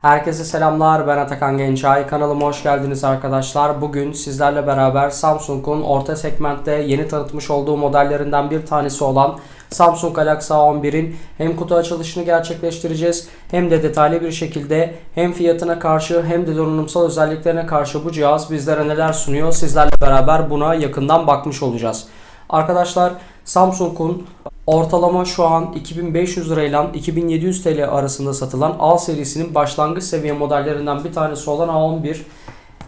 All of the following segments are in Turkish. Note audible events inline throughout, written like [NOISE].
Herkese selamlar ben Atakan Gençay kanalıma hoş geldiniz arkadaşlar. Bugün sizlerle beraber Samsung'un orta segmentte yeni tanıtmış olduğu modellerinden bir tanesi olan Samsung Galaxy A11'in hem kutu açılışını gerçekleştireceğiz hem de detaylı bir şekilde hem fiyatına karşı hem de donanımsal özelliklerine karşı bu cihaz bizlere neler sunuyor sizlerle beraber buna yakından bakmış olacağız. Arkadaşlar Samsung'un ortalama şu an 2500 lirayla 2700 TL arasında satılan A serisinin başlangıç seviye modellerinden bir tanesi olan A11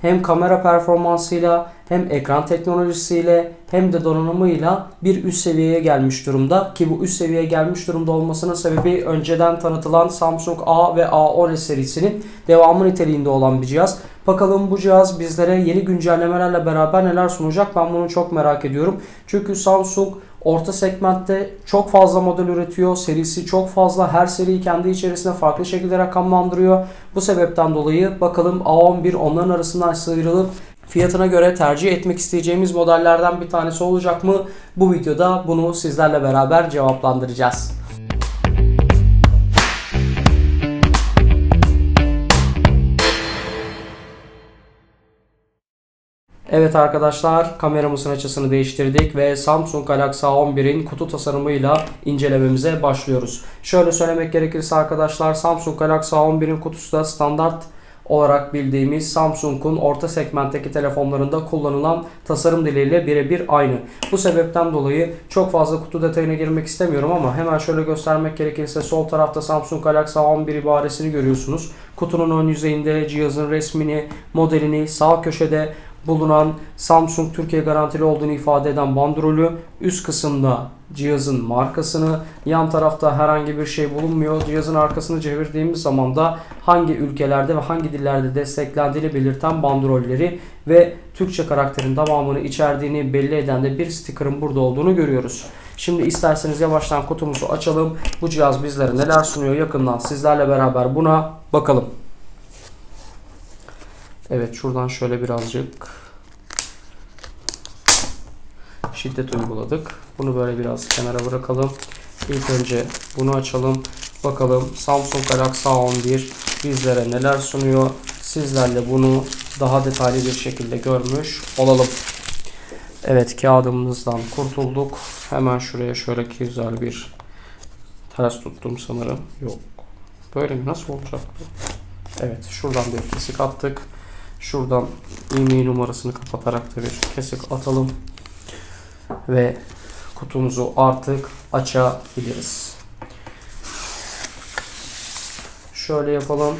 hem kamera performansıyla hem ekran teknolojisiyle hem de donanımıyla bir üst seviyeye gelmiş durumda ki bu üst seviyeye gelmiş durumda olmasının sebebi önceden tanıtılan Samsung A ve A10s serisinin devamı niteliğinde olan bir cihaz. Bakalım bu cihaz bizlere yeni güncellemelerle beraber neler sunacak ben bunu çok merak ediyorum. Çünkü Samsung orta segmentte çok fazla model üretiyor. Serisi çok fazla. Her seriyi kendi içerisinde farklı şekilde rakamlandırıyor. Bu sebepten dolayı bakalım A11 onların arasından sıyrılıp fiyatına göre tercih etmek isteyeceğimiz modellerden bir tanesi olacak mı? Bu videoda bunu sizlerle beraber cevaplandıracağız. Evet arkadaşlar kameramızın açısını değiştirdik ve Samsung Galaxy A11'in kutu tasarımıyla incelememize başlıyoruz. Şöyle söylemek gerekirse arkadaşlar Samsung Galaxy A11'in kutusu da standart olarak bildiğimiz Samsung'un orta segmentteki telefonlarında kullanılan tasarım diliyle birebir aynı. Bu sebepten dolayı çok fazla kutu detayına girmek istemiyorum ama hemen şöyle göstermek gerekirse sol tarafta Samsung Galaxy A11 ibaresini görüyorsunuz. Kutunun ön yüzeyinde cihazın resmini, modelini, sağ köşede bulunan Samsung Türkiye garantili olduğunu ifade eden bandrolü, üst kısımda cihazın markasını, yan tarafta herhangi bir şey bulunmuyor. Cihazın arkasını çevirdiğimiz zaman da hangi ülkelerde ve hangi dillerde desteklendiğini belirten bandrolleri ve Türkçe karakterin tamamını içerdiğini belli eden de bir sticker'ın burada olduğunu görüyoruz. Şimdi isterseniz yavaştan kutumuzu açalım. Bu cihaz bizlere neler sunuyor yakından sizlerle beraber buna bakalım. Evet şuradan şöyle birazcık şiddet uyguladık. Bunu böyle biraz kenara bırakalım. İlk önce bunu açalım. Bakalım Samsung Galaxy A11 bizlere neler sunuyor. Sizlerle bunu daha detaylı bir şekilde görmüş olalım. Evet kağıdımızdan kurtulduk. Hemen şuraya şöyle güzel bir ters tuttum sanırım. Yok. Böyle mi? Nasıl olacak bu? Evet şuradan bir kesik attık. Şuradan IMEI numarasını kapatarak da bir kesik atalım. Ve kutumuzu artık açabiliriz. Şöyle yapalım.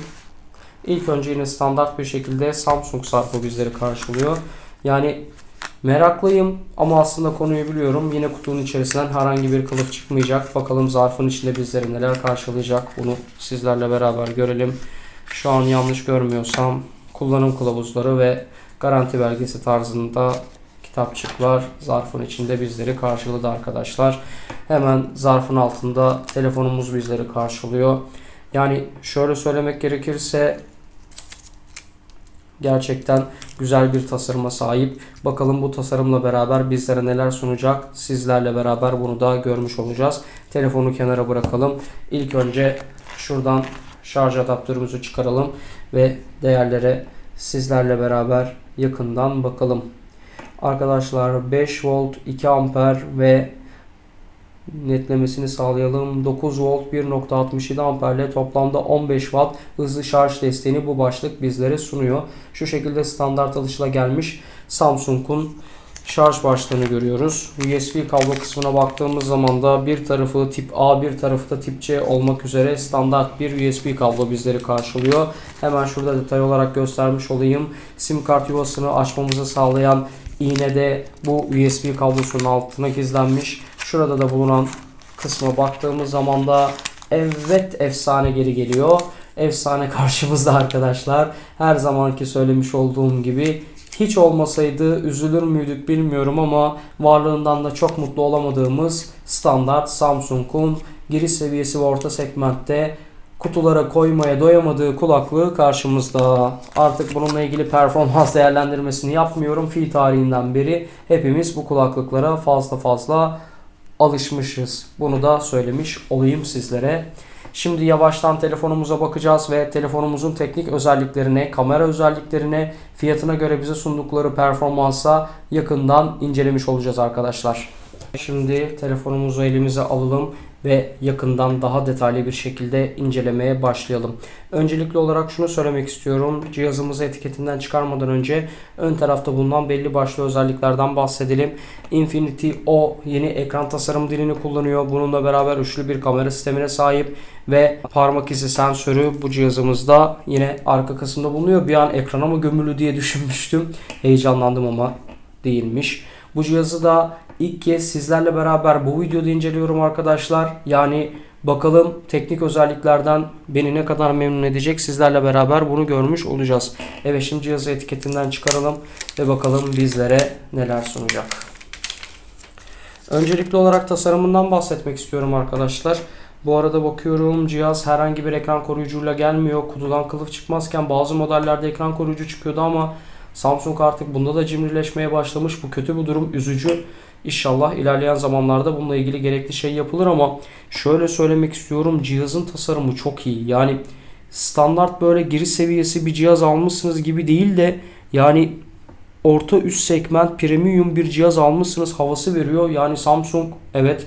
İlk önce yine standart bir şekilde Samsung sarfı bizleri karşılıyor. Yani meraklıyım ama aslında konuyu biliyorum. Yine kutunun içerisinden herhangi bir kılıf çıkmayacak. Bakalım zarfın içinde bizleri neler karşılayacak. Bunu sizlerle beraber görelim. Şu an yanlış görmüyorsam kullanım kılavuzları ve garanti belgesi tarzında kitapçıklar zarfın içinde bizleri karşıladı arkadaşlar. Hemen zarfın altında telefonumuz bizleri karşılıyor. Yani şöyle söylemek gerekirse gerçekten güzel bir tasarıma sahip. Bakalım bu tasarımla beraber bizlere neler sunacak. Sizlerle beraber bunu da görmüş olacağız. Telefonu kenara bırakalım. İlk önce şuradan şarj adaptörümüzü çıkaralım ve değerlere sizlerle beraber yakından bakalım. Arkadaşlar 5 volt 2 amper ve netlemesini sağlayalım. 9 volt 1.67 amperle toplamda 15 watt hızlı şarj desteğini bu başlık bizlere sunuyor. Şu şekilde standart alışıla gelmiş Samsung'un şarj başlığını görüyoruz. USB kablo kısmına baktığımız zaman da bir tarafı tip A bir tarafı da tip C olmak üzere standart bir USB kablo bizleri karşılıyor. Hemen şurada detay olarak göstermiş olayım. SIM kart yuvasını açmamızı sağlayan iğne de bu USB kablosunun altına gizlenmiş. Şurada da bulunan kısma baktığımız zaman da evet efsane geri geliyor. Efsane [LAUGHS] karşımızda arkadaşlar. Her zamanki söylemiş olduğum gibi hiç olmasaydı üzülür müydük bilmiyorum ama varlığından da çok mutlu olamadığımız standart Samsung'un giriş seviyesi ve orta segmentte kutulara koymaya doyamadığı kulaklığı karşımızda. Artık bununla ilgili performans [LAUGHS] değerlendirmesini yapmıyorum. Fi tarihinden beri hepimiz bu kulaklıklara fazla fazla alışmışız. Bunu da söylemiş olayım sizlere. Şimdi yavaştan telefonumuza bakacağız ve telefonumuzun teknik özelliklerine, kamera özelliklerine, fiyatına göre bize sundukları performansa yakından incelemiş olacağız arkadaşlar. Şimdi telefonumuzu elimize alalım ve yakından daha detaylı bir şekilde incelemeye başlayalım. Öncelikli olarak şunu söylemek istiyorum. Cihazımızı etiketinden çıkarmadan önce ön tarafta bulunan belli başlı özelliklerden bahsedelim. Infinity O yeni ekran tasarım dilini kullanıyor. Bununla beraber üçlü bir kamera sistemine sahip ve parmak izi sensörü bu cihazımızda yine arka kısımda bulunuyor. Bir an ekrana mı gömülü diye [LAUGHS] düşünmüştüm. Heyecanlandım ama değilmiş. Bu cihazı da ilk kez sizlerle beraber bu videoda inceliyorum arkadaşlar. Yani bakalım teknik özelliklerden beni ne kadar memnun edecek sizlerle beraber bunu görmüş olacağız. Evet şimdi cihazı etiketinden çıkaralım ve bakalım bizlere neler sunacak. Öncelikli olarak tasarımından bahsetmek istiyorum arkadaşlar. Bu arada bakıyorum cihaz herhangi bir ekran koruyucuyla gelmiyor. Kutudan kılıf çıkmazken bazı modellerde ekran koruyucu çıkıyordu ama Samsung artık bunda da cimrileşmeye başlamış. Bu kötü bir durum, üzücü. İnşallah ilerleyen zamanlarda bununla ilgili gerekli şey yapılır ama şöyle söylemek istiyorum. Cihazın tasarımı çok iyi. Yani standart böyle giriş seviyesi bir cihaz almışsınız gibi değil de yani orta üst segment premium bir cihaz almışsınız havası veriyor. Yani Samsung evet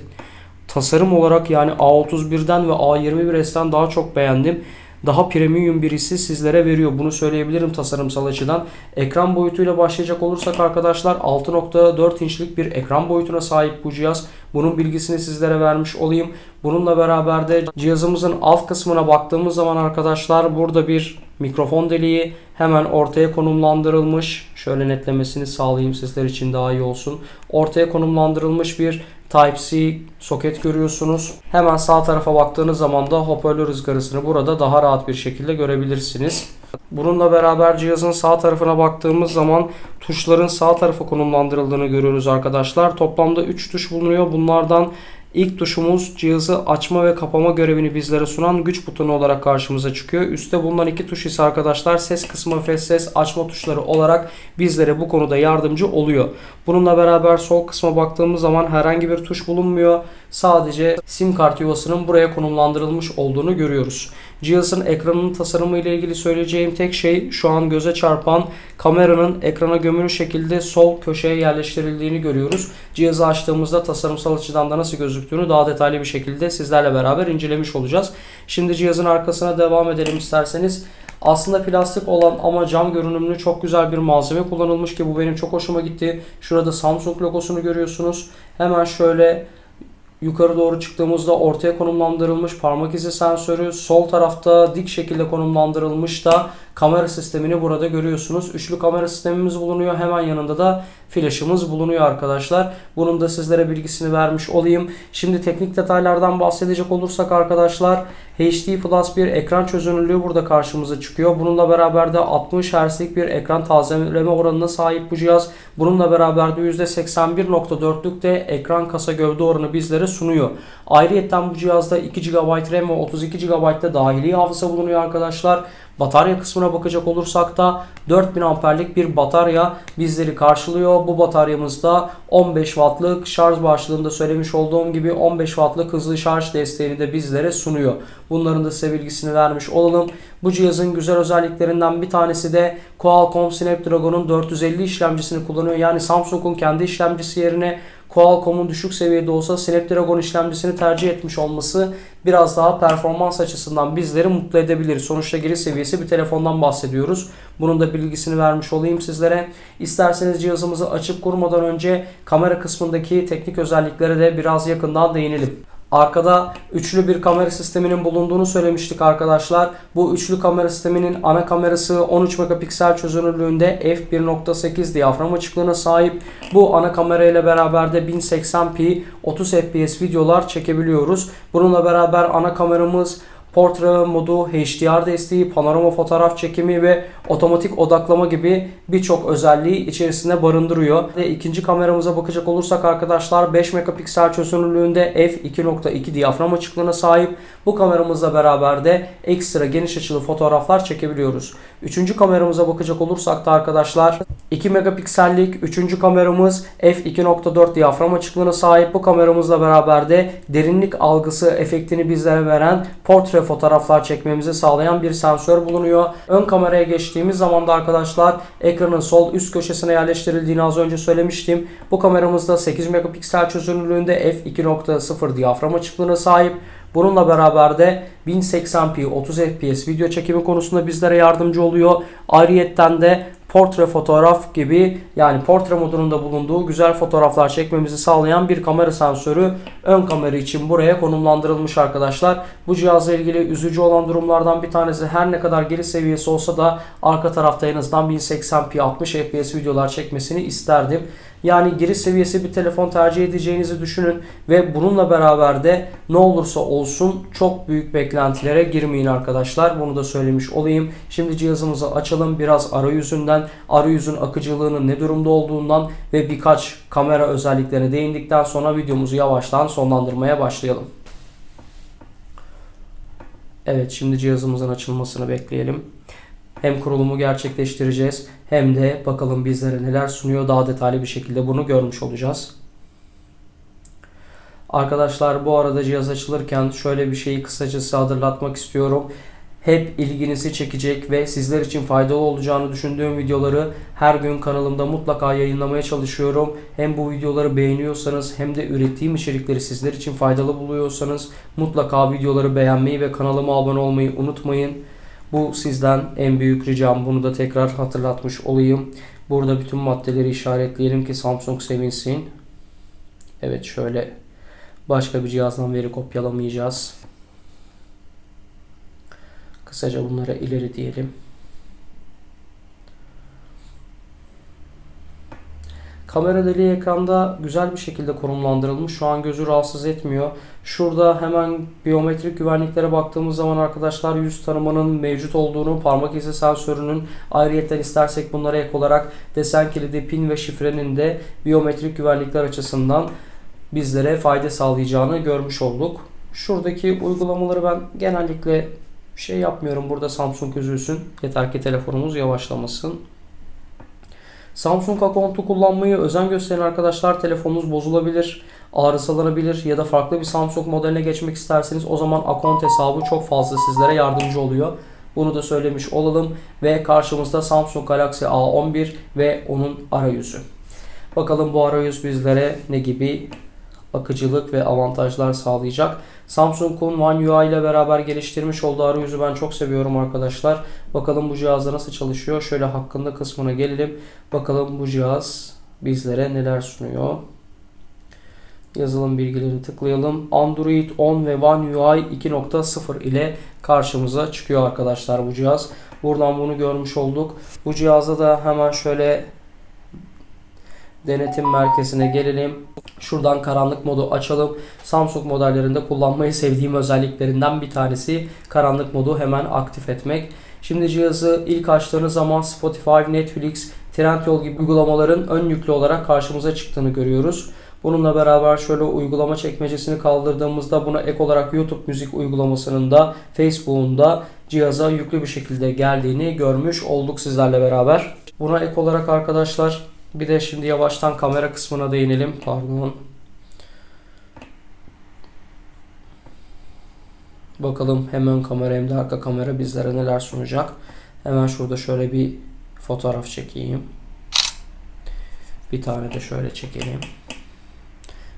tasarım olarak yani A31'den ve A21s'ten daha çok beğendim daha premium birisi sizlere veriyor. Bunu söyleyebilirim tasarımsal açıdan. Ekran boyutuyla başlayacak olursak arkadaşlar 6.4 inçlik bir ekran boyutuna sahip bu cihaz. Bunun bilgisini sizlere vermiş olayım. Bununla beraber de cihazımızın alt kısmına baktığımız zaman arkadaşlar burada bir mikrofon deliği hemen ortaya konumlandırılmış. Şöyle netlemesini sağlayayım sizler için daha iyi olsun. Ortaya konumlandırılmış bir Type-C soket görüyorsunuz. Hemen sağ tarafa baktığınız zaman da hoparlör ızgarasını burada daha rahat bir şekilde görebilirsiniz. Bununla beraber cihazın sağ tarafına baktığımız zaman tuşların sağ tarafa konumlandırıldığını görüyoruz arkadaşlar. Toplamda 3 tuş bulunuyor. Bunlardan İlk tuşumuz cihazı açma ve kapama görevini bizlere sunan güç butonu olarak karşımıza çıkıyor. Üstte bulunan iki tuş ise arkadaşlar ses kısmı ve ses açma tuşları olarak bizlere bu konuda yardımcı oluyor. Bununla beraber sol kısma baktığımız zaman herhangi bir tuş bulunmuyor. Sadece sim kart yuvasının buraya konumlandırılmış olduğunu görüyoruz. Cihazın ekranının tasarımı ile ilgili söyleyeceğim tek şey şu an göze çarpan kameranın ekrana gömülü şekilde sol köşeye yerleştirildiğini görüyoruz. Cihazı açtığımızda tasarımsal açıdan da nasıl gözüktüğünü daha detaylı bir şekilde sizlerle beraber incelemiş olacağız. Şimdi cihazın arkasına devam edelim isterseniz. Aslında plastik olan ama cam görünümlü çok güzel bir malzeme kullanılmış ki bu benim çok hoşuma gitti. Şurada Samsung logosunu görüyorsunuz. Hemen şöyle Yukarı doğru çıktığımızda ortaya konumlandırılmış parmak izi sensörü, sol tarafta dik şekilde konumlandırılmış da kamera sistemini burada görüyorsunuz. Üçlü kamera sistemimiz bulunuyor. Hemen yanında da flaşımız bulunuyor arkadaşlar. Bunun da sizlere bilgisini vermiş olayım. Şimdi teknik detaylardan bahsedecek olursak arkadaşlar HD Plus bir ekran çözünürlüğü burada karşımıza çıkıyor. Bununla beraber de 60 Hz'lik bir ekran tazeleme oranına sahip bu cihaz. Bununla beraber de %81.4'lük de ekran kasa gövde oranı bizlere sunuyor. Ayrıyeten bu cihazda 2 GB RAM ve 32 GB da dahili hafıza bulunuyor arkadaşlar. Batarya kısmına bakacak olursak da 4000 amperlik bir batarya bizleri karşılıyor. Bu bataryamızda 15 wattlık şarj başlığında söylemiş olduğum gibi 15 wattlık hızlı şarj desteğini de bizlere sunuyor. Bunların da size bilgisini vermiş olalım. Bu cihazın güzel özelliklerinden bir tanesi de Qualcomm Snapdragon'un 450 işlemcisini kullanıyor. Yani Samsung'un kendi işlemcisi yerine Qualcomm'un düşük seviyede olsa Snapdragon işlemcisini tercih etmiş olması biraz daha performans açısından bizleri mutlu edebilir. Sonuçta giriş seviyesi bir telefondan bahsediyoruz. Bunun da bilgisini vermiş olayım sizlere. İsterseniz cihazımızı açıp kurmadan önce kamera kısmındaki teknik özelliklere de biraz yakından değinelim. Arkada üçlü bir kamera sisteminin bulunduğunu söylemiştik arkadaşlar. Bu üçlü kamera sisteminin ana kamerası 13 megapiksel çözünürlüğünde f1.8 diyafram açıklığına sahip. Bu ana kamera ile beraber de 1080p 30 fps videolar çekebiliyoruz. Bununla beraber ana kameramız portre modu, HDR desteği, panorama fotoğraf çekimi ve otomatik odaklama gibi birçok özelliği içerisinde barındırıyor. Ve ikinci kameramıza bakacak olursak arkadaşlar 5 megapiksel çözünürlüğünde f2.2 diyafram açıklığına sahip. Bu kameramızla beraber de ekstra geniş açılı fotoğraflar çekebiliyoruz. Üçüncü kameramıza bakacak olursak da arkadaşlar 2 megapiksellik üçüncü kameramız f2.4 diyafram açıklığına sahip. Bu kameramızla beraber de derinlik algısı efektini bizlere veren portre fotoğraflar çekmemizi sağlayan bir sensör bulunuyor. Ön kameraya geçtiğimiz zaman da arkadaşlar ekranın sol üst köşesine yerleştirildiğini az önce söylemiştim. Bu kameramızda 8 megapiksel çözünürlüğünde f2.0 diyafram açıklığına sahip. Bununla beraber de 1080p 30 fps video çekimi konusunda bizlere yardımcı oluyor. Ayrıyetten de portre fotoğraf gibi yani portre modunda bulunduğu güzel fotoğraflar çekmemizi sağlayan bir kamera sensörü ön kamera için buraya konumlandırılmış arkadaşlar. Bu cihazla ilgili üzücü olan durumlardan bir tanesi her ne kadar geri seviyesi olsa da arka tarafta en azından 1080p 60 fps videolar çekmesini isterdim. Yani giriş seviyesi bir telefon tercih edeceğinizi düşünün ve bununla beraber de ne olursa olsun çok büyük beklentilere girmeyin arkadaşlar. Bunu da söylemiş olayım. Şimdi cihazımızı açalım. Biraz arayüzünden, arayüzün akıcılığının ne durumda olduğundan ve birkaç kamera özelliklerine değindikten sonra videomuzu yavaştan sonlandırmaya başlayalım. Evet şimdi cihazımızın açılmasını bekleyelim. Hem kurulumu gerçekleştireceğiz hem de bakalım bizlere neler sunuyor daha detaylı bir şekilde bunu görmüş olacağız. Arkadaşlar bu arada cihaz açılırken şöyle bir şeyi kısacası hatırlatmak istiyorum. Hep ilginizi çekecek ve sizler için faydalı olacağını düşündüğüm videoları her gün kanalımda mutlaka yayınlamaya çalışıyorum. Hem bu videoları beğeniyorsanız hem de ürettiğim içerikleri sizler için faydalı buluyorsanız mutlaka videoları beğenmeyi ve kanalıma abone olmayı unutmayın. Bu sizden en büyük ricam. Bunu da tekrar hatırlatmış olayım. Burada bütün maddeleri işaretleyelim ki Samsung sevinsin. Evet şöyle başka bir cihazdan veri kopyalamayacağız. Kısaca bunlara ileri diyelim. Kamera deliği ekranda güzel bir şekilde konumlandırılmış. Şu an gözü rahatsız etmiyor. Şurada hemen biyometrik güvenliklere baktığımız zaman arkadaşlar yüz tanımanın mevcut olduğunu, parmak izi sensörünün ayrıyetten istersek bunlara ek olarak desen kilidi, pin ve şifrenin de biyometrik güvenlikler açısından bizlere fayda sağlayacağını görmüş olduk. Şuradaki uygulamaları ben genellikle şey yapmıyorum. Burada Samsung üzülsün. Yeter ki telefonumuz yavaşlamasın. Samsung akontu kullanmayı özen gösteren arkadaşlar telefonunuz bozulabilir, arızalanabilir ya da farklı bir Samsung modeline geçmek isterseniz o zaman akont hesabı çok fazla sizlere yardımcı oluyor. Bunu da söylemiş olalım ve karşımızda Samsung Galaxy A11 ve onun arayüzü. Bakalım bu arayüz bizlere ne gibi akıcılık ve avantajlar sağlayacak. Samsung'un One UI ile beraber geliştirmiş olduğu arayüzü ben çok seviyorum arkadaşlar. Bakalım bu cihazda nasıl çalışıyor. Şöyle hakkında kısmına gelelim. Bakalım bu cihaz bizlere neler sunuyor. Yazılım bilgilerini tıklayalım. Android 10 ve One UI 2.0 ile karşımıza çıkıyor arkadaşlar bu cihaz. Buradan bunu görmüş olduk. Bu cihazda da hemen şöyle denetim merkezine gelelim. Şuradan karanlık modu açalım. Samsung modellerinde kullanmayı sevdiğim özelliklerinden bir tanesi karanlık modu hemen aktif etmek. Şimdi cihazı ilk açtığınız zaman Spotify, Netflix, Trendyol gibi uygulamaların ön yüklü olarak karşımıza çıktığını görüyoruz. Bununla beraber şöyle uygulama çekmecesini kaldırdığımızda buna ek olarak YouTube müzik uygulamasının da Facebook'un da cihaza yüklü bir şekilde geldiğini görmüş olduk sizlerle beraber. Buna ek olarak arkadaşlar bir de şimdi yavaştan kamera kısmına değinelim. Pardon. Bakalım hem ön kamera hem de arka kamera bizlere neler sunacak. Hemen şurada şöyle bir fotoğraf çekeyim. Bir tane de şöyle çekelim.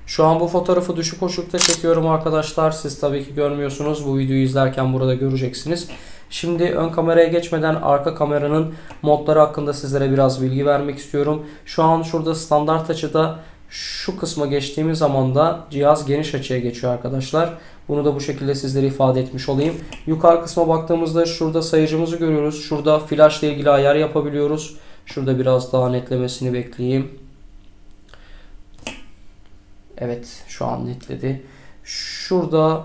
Şu an bu fotoğrafı düşük ışıkta çekiyorum arkadaşlar. Siz tabii ki görmüyorsunuz. Bu videoyu izlerken burada göreceksiniz. Şimdi ön kameraya geçmeden arka kameranın modları hakkında sizlere biraz bilgi vermek istiyorum. Şu an şurada standart açıda şu kısma geçtiğimiz zaman da cihaz geniş açıya geçiyor arkadaşlar. Bunu da bu şekilde sizlere ifade etmiş olayım. Yukarı kısma baktığımızda şurada sayıcımızı görüyoruz. Şurada flash ile ilgili ayar yapabiliyoruz. Şurada biraz daha netlemesini bekleyeyim. Evet şu an netledi. Şurada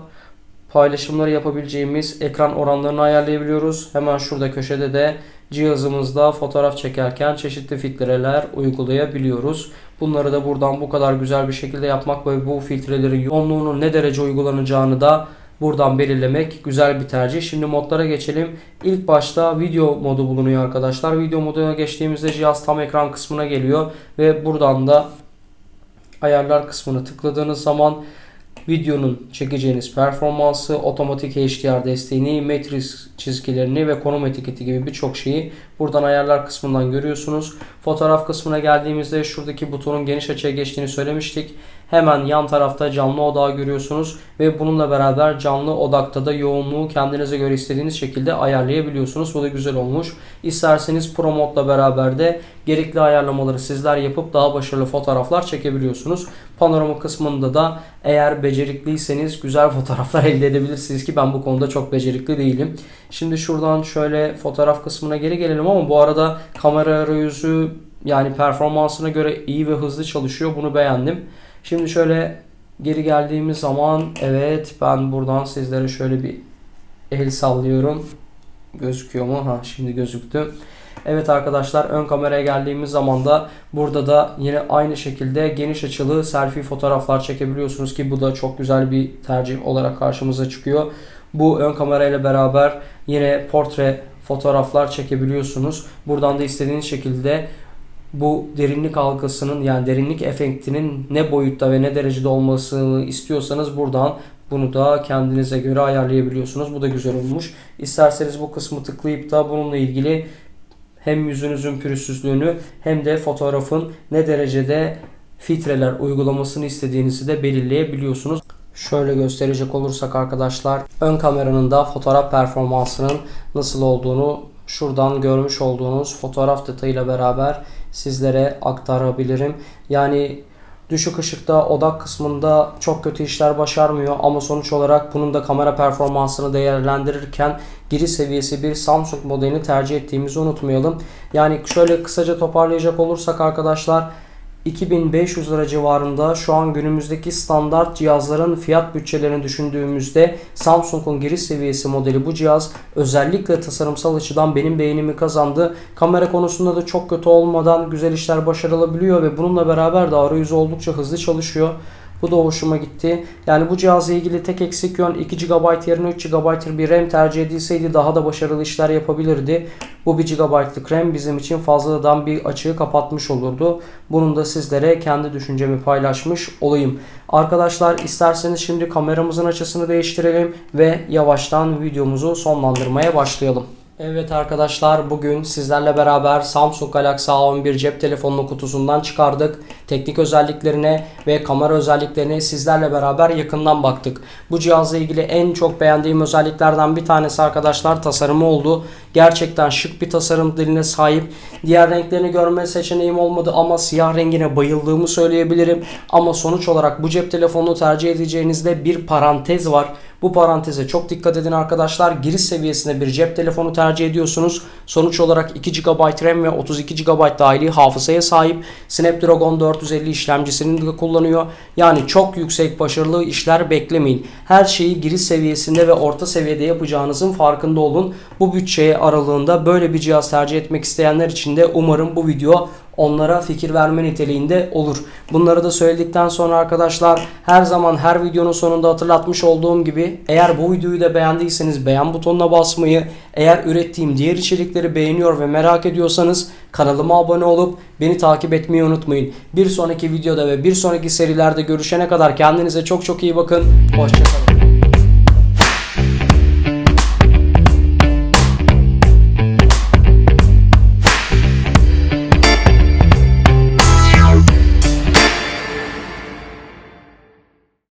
paylaşımları yapabileceğimiz ekran oranlarını ayarlayabiliyoruz. Hemen şurada köşede de cihazımızda fotoğraf çekerken çeşitli filtreler uygulayabiliyoruz. Bunları da buradan bu kadar güzel bir şekilde yapmak ve bu filtrelerin yoğunluğunun ne derece uygulanacağını da buradan belirlemek güzel bir tercih. Şimdi modlara geçelim. İlk başta video modu bulunuyor arkadaşlar. Video moduna geçtiğimizde cihaz tam ekran kısmına geliyor ve buradan da ayarlar kısmını tıkladığınız zaman videonun çekeceğiniz performansı, otomatik HDR desteğini, matris çizgilerini ve konum etiketi gibi birçok şeyi buradan ayarlar kısmından görüyorsunuz. Fotoğraf kısmına geldiğimizde şuradaki butonun geniş açıya geçtiğini söylemiştik. Hemen yan tarafta canlı odağı görüyorsunuz ve bununla beraber canlı odakta da yoğunluğu kendinize göre istediğiniz şekilde ayarlayabiliyorsunuz. Bu da güzel olmuş. İsterseniz Pro modla beraber de gerekli ayarlamaları sizler yapıp daha başarılı fotoğraflar çekebiliyorsunuz. Panorama kısmında da eğer becerikliyseniz güzel [LAUGHS] fotoğraflar elde edebilirsiniz ki ben bu konuda çok becerikli değilim. Şimdi şuradan şöyle fotoğraf kısmına geri gelelim ama bu arada kamera arayüzü yani performansına göre iyi ve hızlı çalışıyor. Bunu beğendim. Şimdi şöyle geri geldiğimiz zaman evet ben buradan sizlere şöyle bir el sallıyorum. Gözüküyor mu? Ha şimdi gözüktü. Evet arkadaşlar ön kameraya geldiğimiz zaman da burada da yine aynı şekilde geniş açılı selfie fotoğraflar çekebiliyorsunuz ki bu da çok güzel bir tercih olarak karşımıza çıkıyor. Bu ön kamerayla beraber yine portre fotoğraflar çekebiliyorsunuz. Buradan da istediğiniz şekilde bu derinlik algısının yani derinlik efektinin ne boyutta ve ne derecede olmasını istiyorsanız buradan bunu da kendinize göre ayarlayabiliyorsunuz. Bu da güzel olmuş. İsterseniz bu kısmı tıklayıp da bununla ilgili hem yüzünüzün pürüzsüzlüğünü hem de fotoğrafın ne derecede filtreler uygulamasını istediğinizi de belirleyebiliyorsunuz. Şöyle gösterecek olursak arkadaşlar ön kameranın da fotoğraf performansının nasıl olduğunu şuradan görmüş olduğunuz fotoğraf detayıyla beraber sizlere aktarabilirim. Yani düşük ışıkta odak kısmında çok kötü işler başarmıyor ama sonuç olarak bunun da kamera performansını değerlendirirken giriş seviyesi bir Samsung modelini tercih ettiğimizi unutmayalım. Yani şöyle kısaca toparlayacak olursak arkadaşlar 2500 lira civarında şu an günümüzdeki standart cihazların fiyat bütçelerini düşündüğümüzde Samsung'un giriş seviyesi modeli bu cihaz özellikle tasarımsal açıdan benim beğenimi kazandı. Kamera konusunda da çok kötü olmadan güzel işler başarılabiliyor ve bununla beraber de arayüzü oldukça hızlı çalışıyor. Bu da hoşuma gitti. Yani bu cihazla ilgili tek eksik yön 2 GB yerine 3 GB bir RAM tercih edilseydi daha da başarılı işler yapabilirdi. Bu 1 GB'lık RAM bizim için fazladan bir açığı kapatmış olurdu. Bunun da sizlere kendi düşüncemi paylaşmış olayım. Arkadaşlar isterseniz şimdi kameramızın açısını değiştirelim ve yavaştan videomuzu sonlandırmaya başlayalım. Evet arkadaşlar bugün sizlerle beraber Samsung Galaxy A11 cep telefonunu kutusundan çıkardık. Teknik özelliklerine ve kamera özelliklerine sizlerle beraber yakından baktık. Bu cihazla ilgili en çok beğendiğim özelliklerden bir tanesi arkadaşlar tasarımı oldu. Gerçekten şık bir tasarım diline sahip. Diğer renklerini görme seçeneğim olmadı ama siyah rengine bayıldığımı söyleyebilirim. Ama sonuç olarak bu cep telefonunu tercih edeceğinizde bir parantez var. Bu paranteze çok dikkat edin arkadaşlar. Giriş seviyesinde bir cep telefonu tercih ediyorsunuz. Sonuç olarak 2 GB RAM ve 32 GB dahili hafızaya sahip. Snapdragon 450 işlemcisini de kullanıyor. Yani çok yüksek başarılı işler beklemeyin. Her şeyi giriş seviyesinde ve orta seviyede yapacağınızın farkında olun. Bu bütçeye aralığında böyle bir cihaz tercih etmek isteyenler için de umarım bu video onlara fikir verme niteliğinde olur. Bunları da söyledikten sonra arkadaşlar her zaman her videonun sonunda hatırlatmış olduğum gibi eğer bu videoyu da beğendiyseniz beğen butonuna basmayı, eğer ürettiğim diğer içerikleri beğeniyor ve merak ediyorsanız kanalıma abone olup beni takip etmeyi unutmayın. Bir sonraki videoda ve bir sonraki serilerde görüşene kadar kendinize çok çok iyi bakın. Hoşçakalın.